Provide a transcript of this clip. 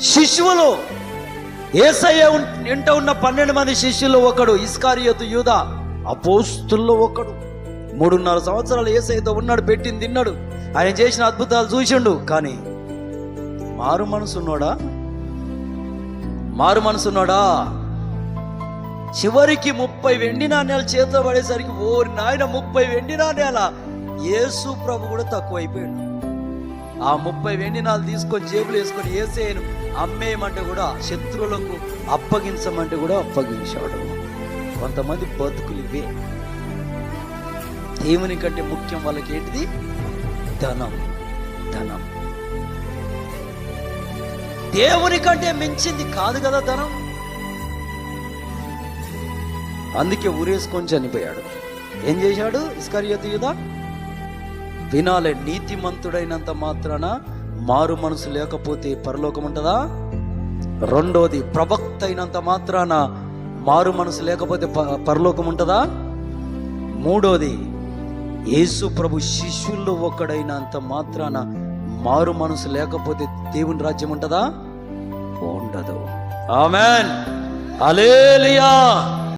శిష్యులు ఏసయ్య ఇంట ఉన్న పన్నెండు మంది శిష్యుల్లో ఒకడు ఇస్కారియతు యూద అపోస్తుల్లో ఒకడు. మూడున్నర సంవత్సరాలు ఏసయ్యతో ఉన్నాడు పెట్టింది తిన్నాడు. ఆయన చేసిన అద్భుతాలు చూసిండు కానీ మారు మనసున్నాడా? మారు మనసున్నాడా? చివరికి ముప్పై వెండి నాణ్యాలు చేతిలో పడేసరికి ఓరి నాయన ముప్పై వెండి నాణ్యాల? యేసు ప్రభు కూడా తక్కువైపోయాడు. ఆ ముప్పై వెండినాలు తీసుకొని జేబులు వేసుకొని వేసేయను అమ్మేయమంటే కూడా శత్రువులకు అప్పగించమంటే కూడా అప్పగించాడు కొంతమంది బతుకులు ఇవే. దేవుని కంటే ముఖ్యం వాళ్ళకి ఏంటిది? ధనం. ధనం. దేవుని కంటే మించింది కాదు కదా ధనం. అందుకే ఊరేసుకొని చనిపోయాడు. ఏం చేశాడు? ఇస్కరియోతు యూదా? వినాలే నీతిమంతుడైనంత మాత్రాన మారు మనసు లేకపోతే పరలోకం ఉంటుందా? రెండోది ప్రవక్త అయినంత మాత్రాన మారు మనసు లేకపోతే ప- పరలోకం ఉంటుందా? మూడోది యేసు ప్రభు శిష్యుల్లో ఒకడైనంత మాత్రాన మారు మనసు లేకపోతే దేవుని రాజ్యం ఉంటుందా? ఉండదు. ఆమెన్. అలేలియా